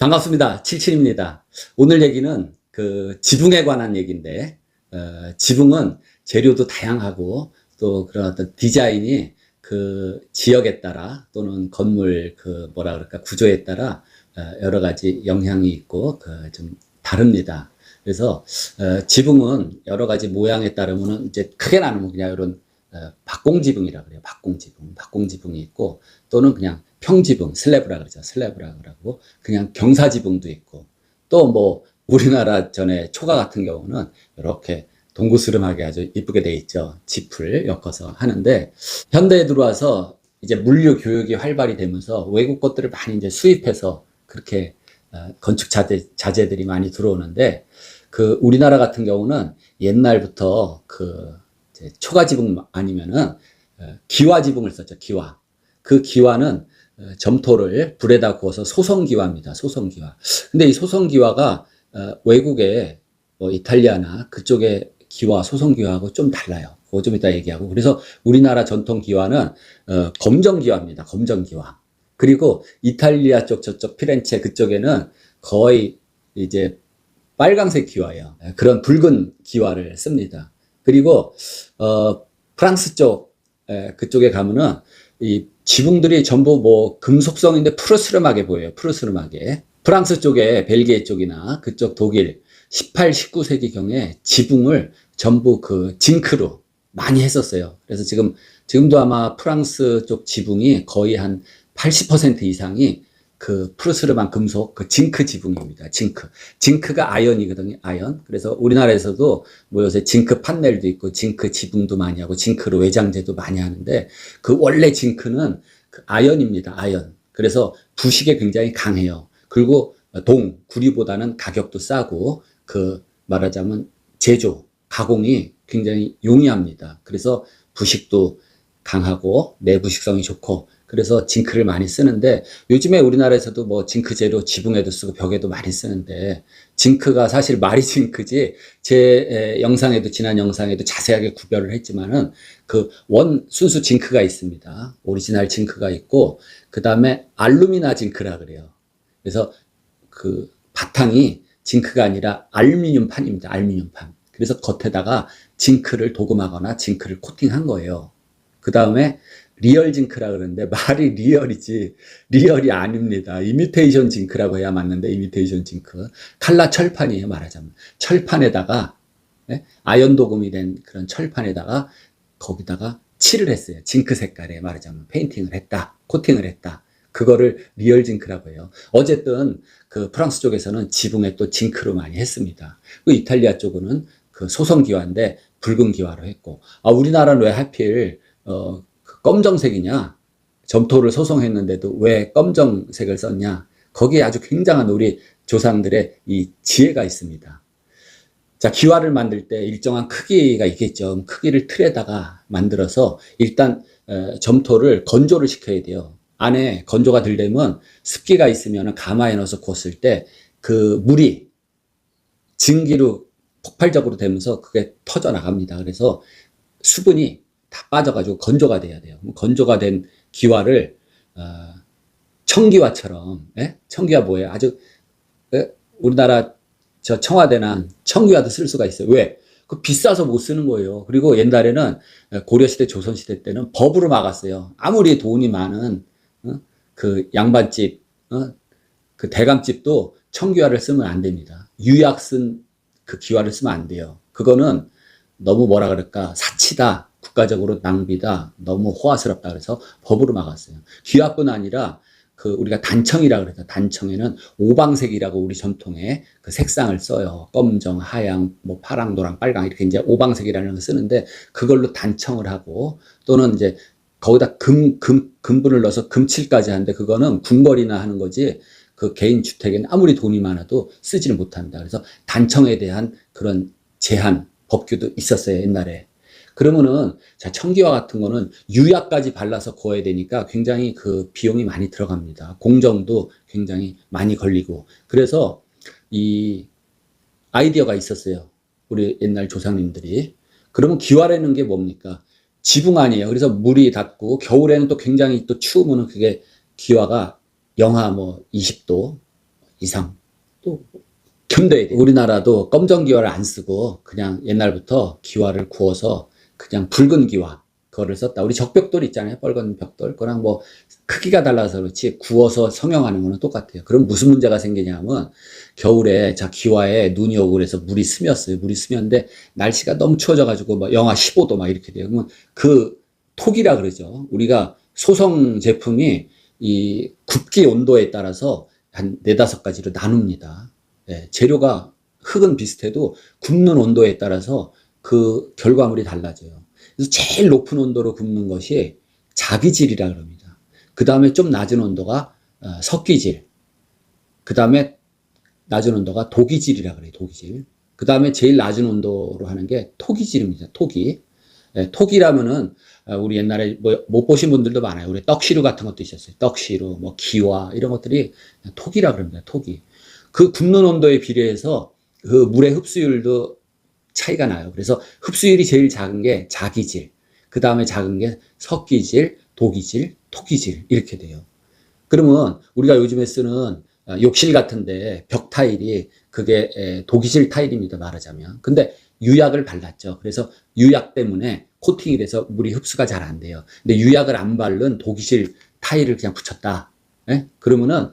반갑습니다. 77입니다. 오늘 얘기는 그 지붕에 관한 얘기인데, 어, 지붕은 재료도 다양하고 또 그런 어떤 디자인이 그 지역에 따라 또는 건물 그 뭐라 그럴까 구조에 따라 어, 여러 가지 영향이 있고 그 좀 다릅니다. 그래서 어, 지붕은 여러 가지 모양에 따르면 이제 크게 나누면 그냥 이런 어, 박공지붕이라 그래요. 박공지붕, 박공지붕이 있고 또는 그냥 평지붕, 슬래브라 그러죠. 슬래브라 그러고 그냥 경사지붕도 있고 또 뭐 우리나라 전에 초가 같은 경우는 이렇게 동구스름하게 아주 이쁘게 돼 있죠. 지프를 엮어서 하는데 현대에 들어와서 이제 물류 교육이 활발이 되면서 외국 것들을 많이 이제 수입해서 그렇게 어, 건축 자재, 자재들이 많이 들어오는데 그 우리나라 같은 경우는 옛날부터 그 초가 지붕 아니면은 어, 기와 지붕을 썼죠. 기와. 그 기와는 어, 점토를 불에다 구워서 소성기와입니다. 소성기와. 근데 이 소성기와가 어, 외국의 뭐 이탈리아나 그쪽의 기와, 소성기와하고 좀 달라요. 그거 좀 이따 얘기하고. 그래서 우리나라 전통 기와는 어, 검정 기와입니다. 검정 기와. 그리고 이탈리아 쪽 저쪽 피렌체 그쪽에는 거의 이제 빨강색 기와예요. 예, 그런 붉은 기와를 씁니다. 그리고 어, 프랑스 쪽 에, 그쪽에 가면은 이 지붕들이 전부 뭐 금속성인데 푸르스름하게 보여요. 푸르스름하게. 프랑스 쪽에 벨기에 쪽이나 그쪽 독일 18, 19세기 경에 지붕을 전부 그 징크로 많이 했었어요. 그래서 지금 지금도 아마 프랑스 쪽 지붕이 거의 한 80% 이상이 그 푸르스름한 금속 그 징크 지붕입니다. 징크. 징크가 아연이거든요. 아연. 그래서 우리나라에서도 뭐 요새 징크 판넬도 있고 징크 지붕도 많이 하고 징크로 외장재도 많이 하는데 그 원래 징크는 그 아연입니다. 아연. 그래서 부식에 굉장히 강해요. 그리고 동, 구리보다는 가격도 싸고 그 말하자면 제조, 가공이 굉장히 용이합니다. 그래서 부식도 강하고 내부식성이 좋고 그래서 징크를 많이 쓰는데 요즘에 우리나라에서도 뭐 징크 재료 지붕에도 쓰고 벽에도 많이 쓰는데 징크가 사실 말이 징크지 제 에, 영상에도 지난 영상에도 자세하게 구별을 했지만은 그 원 순수 징크가 있습니다. 오리지널 징크가 있고 그 다음에 알루미나 징크라 그래요. 그래서 그 바탕이 징크가 아니라 알루미늄 판입니다. 알루미늄 판. 그래서 겉에다가 징크를 도금하거나 징크를 코팅한 거예요. 그 다음에 리얼 징크라 그러는데 말이 리얼이지 리얼이 아닙니다. 이미테이션 징크라고 해야 맞는데 이미테이션 징크 칼라 철판이에요 말하자면 철판에다가 예? 아연 도금이 된 그런 철판에다가 거기다가 칠을 했어요. 징크 색깔에 말하자면 페인팅을 했다, 코팅을 했다. 그거를 리얼 징크라고 해요. 어쨌든 그 프랑스 쪽에서는 지붕에 또 징크로 많이 했습니다. 그 이탈리아 쪽은 그 소성 기와인데 붉은 기와로 했고 아 우리나라는 왜 하필 어 검정색이냐? 점토를 소송했는데도 왜 검정색을 썼냐? 거기에 아주 굉장한 우리 조상들의 이 지혜가 있습니다. 자, 기와를 만들 때 일정한 크기가 있겠죠. 크기를 틀에다가 만들어서 일단 어, 점토를 건조를 시켜야 돼요. 안에 건조가 덜 되면 습기가 있으면 가마에 넣어서 구웠을 때 그 물이 증기로 폭발적으로 되면서 그게 터져 나갑니다. 그래서 수분이 다 빠져가지고 건조가 돼야 돼요. 건조가 된 기와를 어, 청기와처럼 예? 청기와 뭐예요? 아주 예? 우리나라 저 청와대나 청기와도 쓸 수가 있어요. 왜? 그 비싸서 못 쓰는 거예요. 그리고 옛날에는 고려시대, 조선시대 때는 법으로 막았어요. 아무리 돈이 많은 어? 그 양반집, 어? 그 대감집도 청기와를 쓰면 안 됩니다. 유약 쓴 그 기와를 쓰면 안 돼요. 그거는 너무 뭐라 그럴까 사치다. 국가적으로 낭비다, 너무 호화스럽다 그래서 법으로 막았어요. 기와뿐 아니라 그 우리가 단청이라 그래서 단청에는 오방색이라고 우리 전통에 그 색상을 써요. 검정, 하양, 뭐 파랑, 노랑, 빨강 이렇게 이제 오방색이라는 걸 쓰는데 그걸로 단청을 하고 또는 이제 거기다 금, 금, 금분을 넣어서 금칠까지 하는데 그거는 궁궐이나 하는 거지 그 개인 주택에는 아무리 돈이 많아도 쓰지를 못한다. 그래서 단청에 대한 그런 제한, 법규도 있었어요, 옛날에. 그러면은 자 청기와 같은 거는 유약까지 발라서 구워야 되니까 굉장히 그 비용이 많이 들어갑니다. 공정도 굉장히 많이 걸리고 그래서 이 아이디어가 있었어요. 우리 옛날 조상님들이 그러면 기와라는 게 뭡니까? 지붕 아니에요. 그래서 물이 닿고 겨울에는 또 굉장히 또 추우면은 그게 기와가 영하 뭐 20도, 이상 또 견뎌야 돼요. 우리나라도 검정 기와를 안 쓰고 그냥 옛날부터 기와를 구워서 그냥 붉은 기와 그거를 썼다. 우리 적벽돌 있잖아요. 빨간 벽돌. 그랑 뭐 크기가 달라서 그렇지 구워서 성형하는 거는 똑같아요. 그럼 무슨 문제가 생기냐면 겨울에 자 기와에 눈이 오고 그래서 물이 스몄어요. 물이 스면데 날씨가 너무 추워져 가지고 막 영하 15도 막 이렇게 돼요. 그러면 그 톡이라 그러죠. 우리가 소성 제품이 이 굽기 온도에 따라서 한 네다섯 가지로 나눕니다. 예, 재료가 흙은 비슷해도 굽는 온도에 따라서 그 결과물이 달라져요. 그래서 제일 높은 온도로 굽는 것이 자기질이라 그럽니다. 그 다음에 좀 낮은 온도가 어, 석기질. 그 다음에 낮은 온도가 도기질이라 그래요. 도기질. 그 다음에 제일 낮은 온도로 하는 게 토기질입니다. 토기. 예, 토기라면은 어, 우리 옛날에 뭐 못 보신 분들도 많아요. 우리 떡시루 같은 것도 있었어요. 떡시루, 뭐 기와 이런 것들이 토기라 그럽니다. 토기. 그 굽는 온도에 비례해서 그 물의 흡수율도 차이가 나요. 그래서 흡수율이 제일 작은 게 자기질, 그 다음에 작은 게 석기질, 도기질, 토기질 이렇게 돼요. 그러면 우리가 요즘에 쓰는 어, 욕실 같은데 벽 타일이 그게 에, 도기질 타일입니다. 말하자면. 근데 유약을 발랐죠. 그래서 유약 때문에 코팅이 돼서 물이 흡수가 잘 안 돼요. 근데 유약을 안 바른 도기질 타일을 그냥 붙였다. 예? 그러면은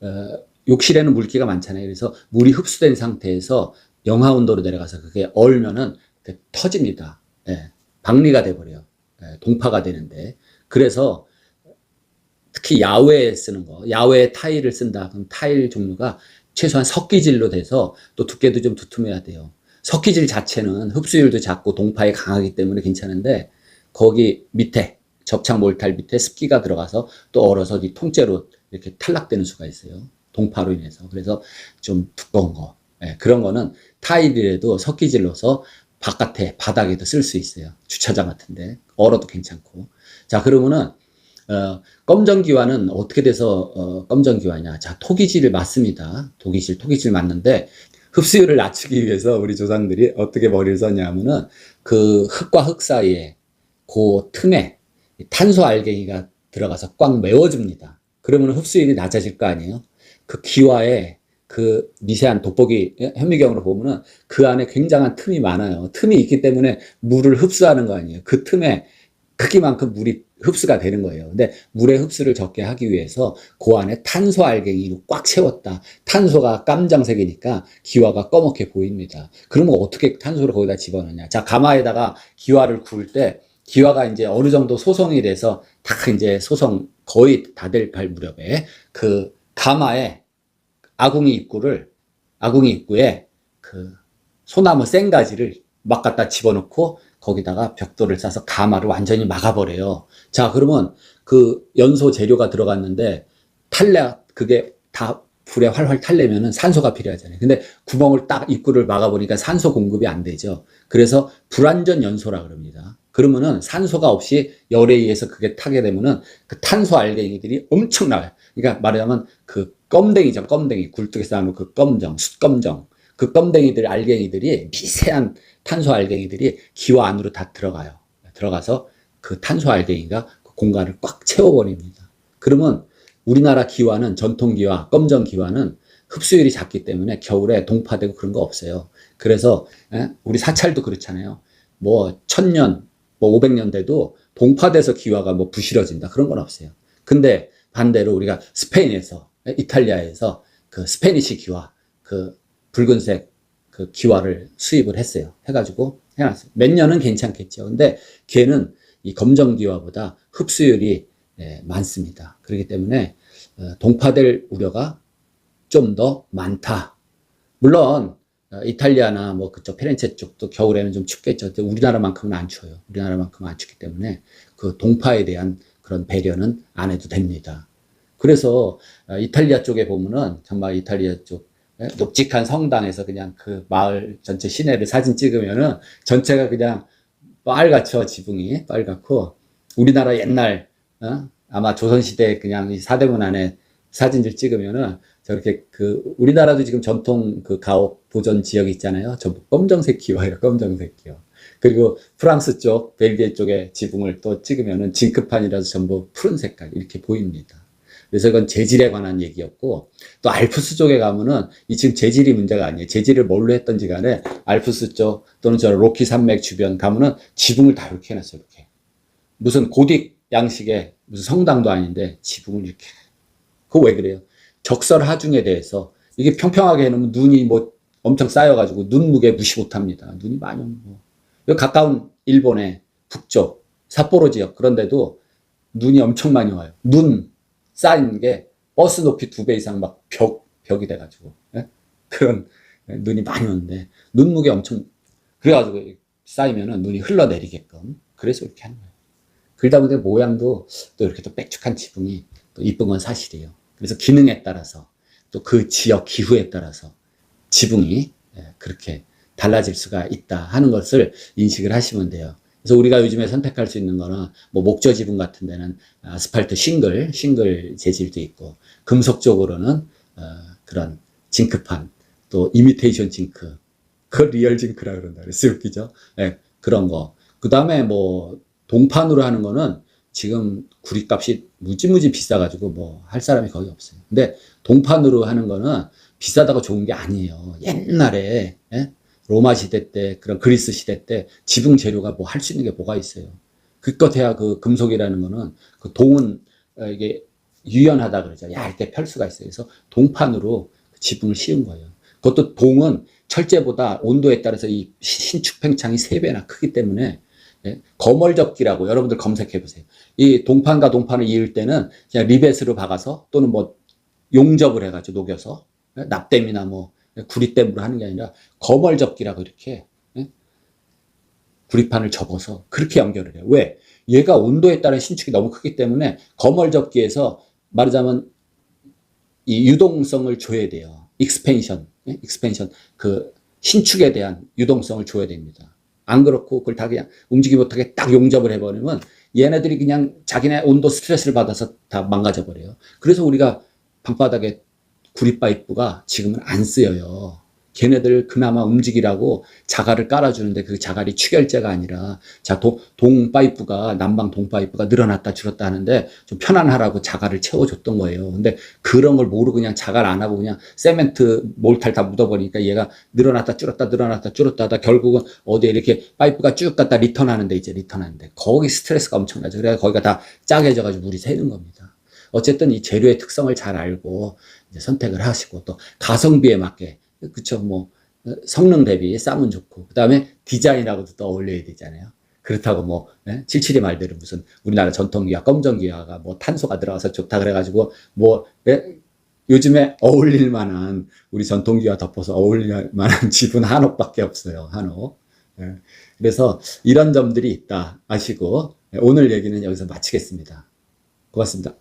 어, 욕실에는 물기가 많잖아요. 그래서 물이 흡수된 상태에서 영하 온도로 내려가서 그게 얼면은 그 터집니다. 예, 박리가 돼버려요. 예, 동파가 되는데. 그래서 특히 야외에 쓰는 거, 야외 타일을 쓴다. 그럼 타일 종류가 최소한 석기질로 돼서 또 두께도 좀 두툼해야 돼요. 석기질 자체는 흡수율도 작고 동파에 강하기 때문에 괜찮은데 거기 밑에 접착 몰탈 밑에 습기가 들어가서 또 얼어서 이 통째로 이렇게 탈락되는 수가 있어요. 동파로 인해서. 그래서 좀 두꺼운 거. 예, 그런 거는 타일이라도 석기질로서 바깥에 바닥에도 쓸 수 있어요. 주차장 같은데 얼어도 괜찮고. 자 그러면은 어, 검정기와는 어떻게 돼서 어, 검정기와냐? 자 토기질을 맞습니다. 토기질 토기질 맞는데 흡수율을 낮추기 위해서 우리 조상들이 어떻게 머리를 썼냐면은 그 흙과 흙 사이에 그 틈에 탄소 알갱이가 들어가서 꽉 메워줍니다. 그러면 흡수율이 낮아질 거 아니에요? 그 기와에 그 미세한 돋보기 현미경으로 보면은 그 안에 굉장한 틈이 많아요. 틈이 있기 때문에 물을 흡수하는 거 아니에요. 그 틈에 크기만큼 물이 흡수가 되는 거예요. 근데 물의 흡수를 적게 하기 위해서 그 안에 탄소 알갱이로 꽉 채웠다. 탄소가 깜장색이니까 기와가 검게 보입니다. 그러면 어떻게 탄소를 거기다 집어넣냐? 자, 가마에다가 기와를 구울 때 기와가 이제 어느 정도 소성이 돼서 다 이제 소성 거의 다 될 갈 무렵에 그 가마에 아궁이 입구를 아궁이 입구에 그 소나무 생가지를 막 갖다 집어넣고 거기다가 벽돌을 싸서 가마를 완전히 막아버려요. 자, 그러면 그 연소 재료가 들어갔는데 탈래, 그게 다 불에 활활 탈려면은 산소가 필요하잖아요. 근데 구멍을 딱 입구를 막아보니까 산소 공급이 안 되죠. 그래서 불완전 연소라 그럽니다. 그러면은 산소가 없이 열에 의해서 그게 타게 되면은 그 탄소 알갱이들이 엄청나요. 그러니까 말하자면 그 껌댕이죠. 껌댕이. 굴뚝에 쌓아놓은 그 껌정, 숯껌정. 그 껌댕이들, 알갱이들이 미세한 탄소 알갱이들이 기와 안으로 다 들어가요. 들어가서 그 탄소 알갱이가 그 공간을 꽉 채워버립니다. 그러면 우리나라 기와는 전통 기와, 검정 기와는 흡수율이 작기 때문에 겨울에 동파되고 그런 거 없어요. 그래서 에? 우리 사찰도 그렇잖아요. 뭐 천년, 뭐 오백 년 돼도 동파돼서 기와가 뭐 부실어진다 그런 건 없어요. 근데 반대로 우리가 스페인에서 에? 이탈리아에서 그 스페니시 기와, 그 붉은색 그 기와를 수입을 했어요. 해가지고 해놨어요. 몇 년은 괜찮겠죠. 근데 걔는 이 검정 기와보다 흡수율이 예, 많습니다. 그렇기 때문에 어, 동파될 우려가 좀 더 많다. 물론 어, 이탈리아나 뭐 그쪽 피렌체 쪽도 겨울에는 좀 춥겠죠. 우리나라만큼은 안 추워요. 우리나라만큼은 안 춥기 때문에 그 동파에 대한 그런 배려는 안 해도 됩니다. 그래서 어, 이탈리아 쪽에 보면은 정말 이탈리아 쪽 예, 높직한 성당에서 그냥 그 마을 전체 시내를 사진 찍으면은 전체가 그냥 빨갛죠 지붕이 빨갛고. 우리나라 옛날 어? 아마 조선시대 그냥 이 사대문 안에 사진들 찍으면은 저렇게 그 우리나라도 지금 전통 그 가옥 보존 지역 있잖아요. 전부 검정색 기와예요 검정색 기와 그리고 프랑스 쪽 벨기에 쪽의 지붕을 또 찍으면은 징크판이라서 전부 푸른 색깔 이렇게 보입니다 그래서 이건 재질에 관한 얘기였고 또 알프스 쪽에 가면은 이 지금 재질이 문제가 아니에요. 재질을 뭘로 했던지 간에 알프스 쪽 또는 저 로키 산맥 주변 가면은 지붕을 다 이렇게 해놨어요. 이렇게 무슨 고딕 양식의 무슨 성당도 아닌데 지붕을 이렇게 그거 왜 그래요? 적설 하중에 대해서 이게 평평하게 해놓으면 눈이 뭐 엄청 쌓여가지고 눈 무게 무시 못합니다. 눈이 많이 오는 거. 여기 가까운 일본의 북쪽 삿포로 지역 그런데도 눈이 엄청 많이 와요. 눈 쌓인 게 버스 높이 두 배 이상 막 벽, 벽이 돼가지고 예? 그런 눈이 많이 오는데 눈무게 엄청 그래가지고 쌓이면은 눈이 흘러내리게끔 그래서 이렇게 하는 거예요. 그러다 보니 모양도 또 이렇게 또 빽쭉한 지붕이 또 이쁜 건 사실이에요. 그래서 기능에 따라서 또 그 지역 기후에 따라서 지붕이 예, 그렇게 달라질 수가 있다 하는 것을 인식을 하시면 돼요. 그래서 우리가 요즘에 선택할 수 있는 거는 뭐 목조 지붕 같은 데는 아스팔트 싱글, 싱글 재질도 있고 금속 쪽으로는 어, 그런 징크판 또 이미테이션 징크 그 리얼 징크라 그런다 그랬어요. 웃기죠? 예, 그런 거 그 다음에 뭐 동판으로 하는 거는 지금 구리값이 무지무지 비싸가지고 뭐 할 사람이 거의 없어요. 근데 동판으로 하는 거는 비싸다고 좋은 게 아니에요. 옛날에 예? 로마 시대 때 그런 그리스 시대 때 지붕 재료가 뭐 할 수 있는 게 뭐가 있어요 그껏해야 그 금속이라는 거는 그 동은 어, 이게 유연하다 그러죠. 얇게 펼 수가 있어요. 그래서 동판으로 지붕을 씌운 거예요. 그것도 동은 철제보다 온도에 따라서 이 신축 팽창이 세배나 크기 때문에 예, 거멀접기라고 여러분들 검색해 보세요. 이 동판과 동판을 이을 때는 그냥 리벳으로 박아서 또는 뭐 용접을 해가지고 녹여서 예, 납땜이나 뭐 구리 땜으로 하는 게 아니라 거멀접기라고 이렇게 예, 구리판을 접어서 그렇게 연결을 해요. 왜? 얘가 온도에 따른 신축이 너무 크기 때문에 거멀접기에서 말하자면 이 유동성을 줘야 돼요. 익스펜션, 예? 익스펜션 그 신축에 대한 유동성을 줘야 됩니다. 안 그렇고 그걸 다 그냥 움직이 못하게 딱 용접을 해버리면 얘네들이 그냥 자기네 온도 스트레스를 받아서 다 망가져 버려요. 그래서 우리가 방바닥에 구리 파이프가 지금은 안 쓰여요. 걔네들 그나마 움직이라고 자갈을 깔아주는데 그 자갈이 추결제가 아니라 자, 동, 동 파이프가 난방 동 파이프가 늘어났다 줄었다 하는데 좀 편안하라고 자갈을 채워줬던 거예요. 근데 그런 걸 모르고 그냥 자갈 안 하고 그냥 세멘트 몰탈 다 묻어버리니까 얘가 늘어났다 줄었다 늘어났다 줄었다 하다 결국은 어디에 이렇게 파이프가 쭉 갔다 리턴하는데 이제 리턴하는데 거기 스트레스가 엄청나죠. 그래서 거기가 다 짜게져가지고 물이 새는 겁니다. 어쨌든 이 재료의 특성을 잘 알고 선택을 하시고 또 가성비에 맞게 그쵸 뭐 어, 성능 대비 싸면 좋고 그 다음에 디자인하고도 또 어울려야 되잖아요. 그렇다고 뭐 예? 77이 말대로 무슨 우리나라 전통기아 검정기아가 뭐 탄소가 들어가서 좋다 그래가지고 뭐 예? 요즘에 어울릴 만한 우리 전통기아 덮어서 어울릴 만한 집은 한옥밖에 없어요 한옥. 예. 그래서 이런 점들이 있다 아시고 예, 오늘 얘기는 여기서 마치겠습니다. 고맙습니다.